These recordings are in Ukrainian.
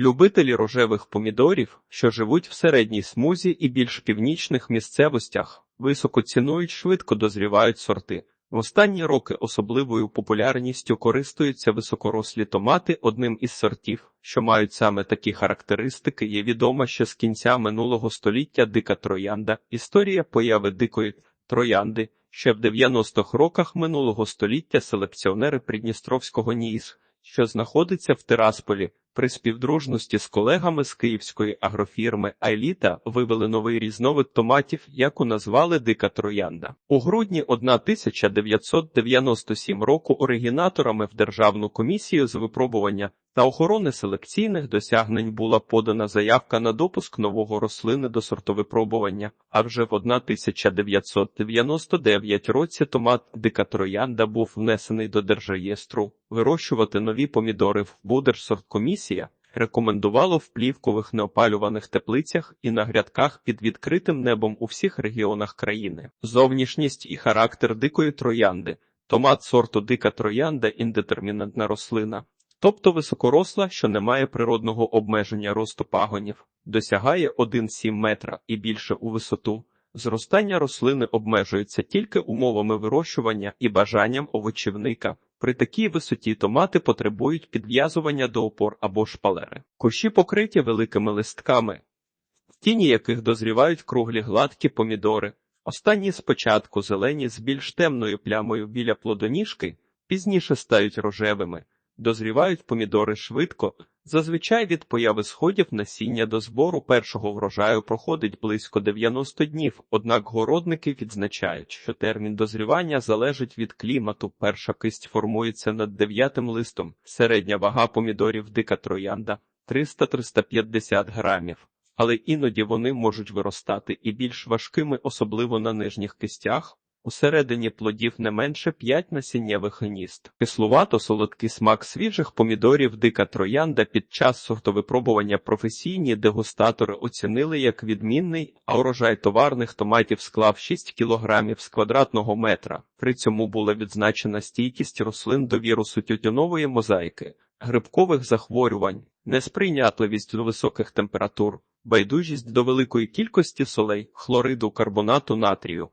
Любителі рожевих помідорів, що живуть в середній смузі і більш північних місцевостях, високо цінують швидко дозрівають сорти. В останні роки особливою популярністю користуються високорослі томати. Одним із сортів, що мають саме такі характеристики, є відома ще з кінця минулого століття дика троянда. Історія появи дикої троянди ще в 90-х роках минулого століття селекціонери Придністровського НІС, що знаходиться в Тирасполі, при співдружності з колегами з київської агрофірми Айліта вивели новий різновид томатів, яку назвали Дика Троянда. У грудні 1997 року оригінаторами в Державну комісію з випробування та охорони селекційних досягнень була подана заявка на допуск нового рослини до сортовипробування, а вже в 1999 році томат Дика Троянда був внесений до Держреєстру. Вирощувати нові помідори в Будержсорткомісія рекомендувало в плівкових неопалюваних теплицях і на грядках під відкритим небом у всіх регіонах країни. Зовнішність і характер дикої троянди. Томат сорту дика троянда індетермінантна рослина, тобто високоросла, що не має природного обмеження росту пагонів, досягає 1,7 метра і більше у висоту. Зростання рослини обмежується тільки умовами вирощування і бажанням овочівника. При такій висоті томати потребують підв'язування до опор або шпалери. Кущі покриті великими листками, в тіні яких дозрівають круглі гладкі помідори. Останні спочатку зелені з більш темною плямою біля плодоніжки, пізніше стають рожевими. Дозрівають помідори швидко. Зазвичай від появи сходів насіння до збору першого врожаю проходить близько 90 днів, однак городники відзначають, що термін дозрівання залежить від клімату. Перша кисть формується над дев'ятим листом, середня вага помідорів дика троянда 300-350 грамів, але іноді вони можуть виростати і більш важкими, особливо на нижніх кистях. Усередині плодів не менше 5 насіннєвих гнізд. Кислувато-солодкий смак свіжих помідорів дика троянда під час сортовипробування професійні дегустатори оцінили як відмінний, а урожай товарних томатів склав 6 кілограмів з квадратного метра. При цьому була відзначена стійкість рослин до вірусу тютюнової мозаїки, грибкових захворювань, несприйнятливість до високих температур, байдужість до великої кількості солей, хлориду, карбонату натрію.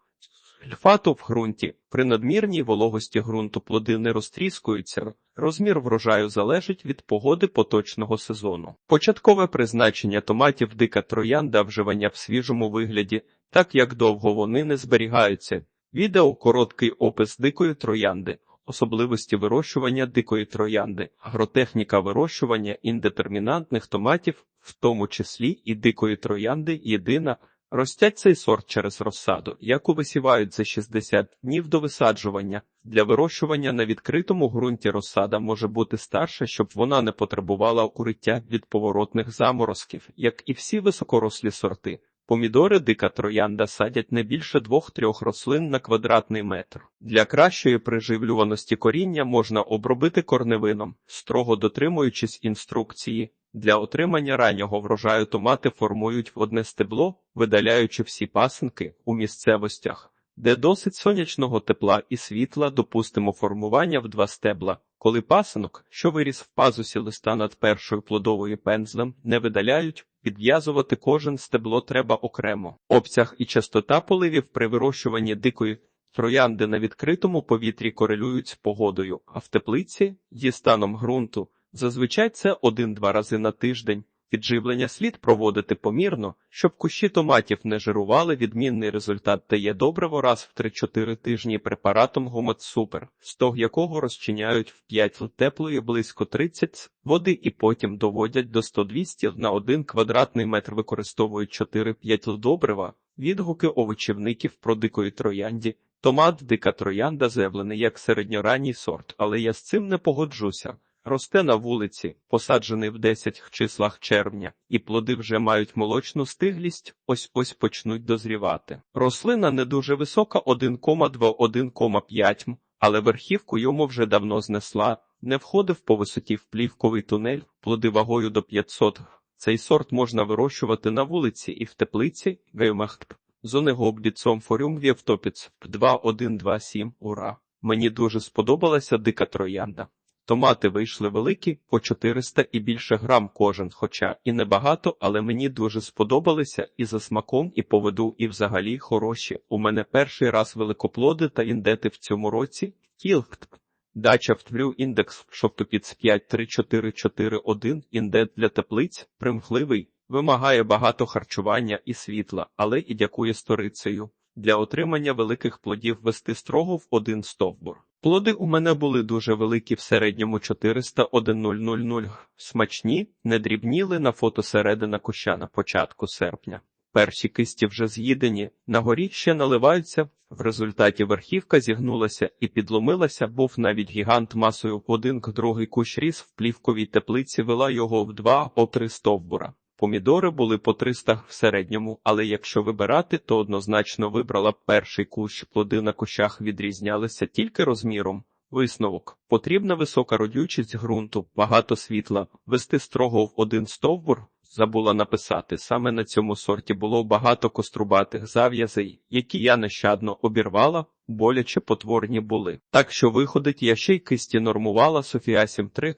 Сульфату в ґрунті при надмірній вологості ґрунту плоди не розтріскуються. Розмір врожаю залежить від погоди поточного сезону. Початкове призначення томатів дика троянда вживання в свіжому вигляді, так як довго вони не зберігаються. Відео короткий опис дикої троянди, особливості вирощування дикої троянди, агротехніка вирощування індетермінантних томатів, в тому числі і дикої троянди, єдина. Ростять цей сорт через розсаду, яку висівають за 60 днів до висаджування. Для вирощування на відкритому ґрунті розсада може бути старша, щоб вона не потребувала укриття від поворотних заморозків, як і всі високорослі сорти. Помідори дика троянда садять не більше двох-трьох рослин на квадратний метр. Для кращої приживлюваності коріння можна обробити корневином, строго дотримуючись інструкції. Для отримання раннього врожаю томати формують в одне стебло, видаляючи всі пасинки у місцевостях, де досить сонячного тепла і світла допустимо формування в два стебла. Коли пасинок, що виріс в пазусі листа над першою плодовою пензлем, не видаляють, підв'язувати кожен стебло треба окремо. Обсяг і частота поливів при вирощуванні дикої троянди на відкритому повітрі корелюють з погодою, а в теплиці зі станом ґрунту. Зазвичай це один-два рази на тиждень. Підживлення слід проводити помірно, щоб кущі томатів не жирували. Відмінний результат дає добриво раз в 3-4 тижні препаратом Гумат Супер, стог якого розчиняють в 5 теплої близько 30 води і потім доводять до 100-200 на 1 квадратний метр використовують 4-5 добрива. Відгуки овочівників про дикої троянді. Томат дика троянда заявлений як середньоранній сорт, але я з цим не погоджуся. Росте на вулиці, посаджений в 10 числах червня, і плоди вже мають молочну стиглість, ось ось почнуть дозрівати. Рослина не дуже висока 1,2-1,5 м, але верхівку йому вже давно знесла, не входив по висоті в плівковий тунель, плоди вагою до 500 Цей сорт можна вирощувати на вулиці і в теплиці, геймахтп, зонегобліцом форюм вєвтопіц 2.1.2.7, ура. Мені дуже сподобалася дика троянда. Томати вийшли великі, по 400 і більше грам кожен, хоча і небагато, але мені дуже сподобалися і за смаком, і по виду, і взагалі хороші. У мене перший раз великоплоди та індети в цьому році. Кілкт. Дача в тлю індекс шоптопіц 53441 індет для теплиць, примхливий, вимагає багато харчування і світла, але і дякує сторицею. Для отримання великих плодів вести строго в один стовбур. Плоди у мене були дуже великі в середньому 400-1000, смачні, не дрібніли на фото середина куща на початку серпня. Перші кисті вже з'їдені, на горі ще наливаються. В результаті верхівка зігнулася і підломилася, був навіть гігант масою один другий кущ ріс в плівковій теплиці вела його в два о три стовбура. Помідори були по 300 в середньому, але якщо вибирати, то однозначно вибрала б перший кущ. Плоди на кущах відрізнялися тільки розміром. Висновок. Потрібна висока родючість ґрунту, багато світла, вести строго в один стовбур. Забула написати, саме на цьому сорті було багато кострубатих зав'язей, які я нещадно обірвала, боляче потворні були. Так що виходить, я ще й кисті нормувала Софія 73.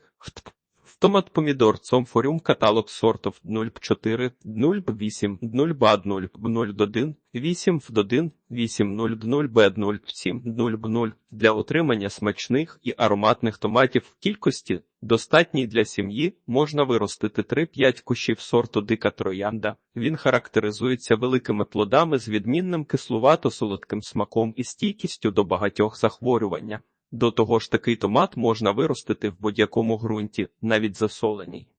Томат помідор цомфоріум каталог сортів 04, 08, 02, 0, 01, 8 в 1, 8 0 0 Б 0 7 0 0 для отримання смачних і ароматних томатів в кількості достатній для сім'ї можна виростити 3-5 кущів сорту дика троянда. Він характеризується великими плодами з відмінним кислувато-солодким смаком і стійкістю до багатьох захворювання. До того ж такий томат можна виростити в будь-якому ґрунті, навіть засоленій.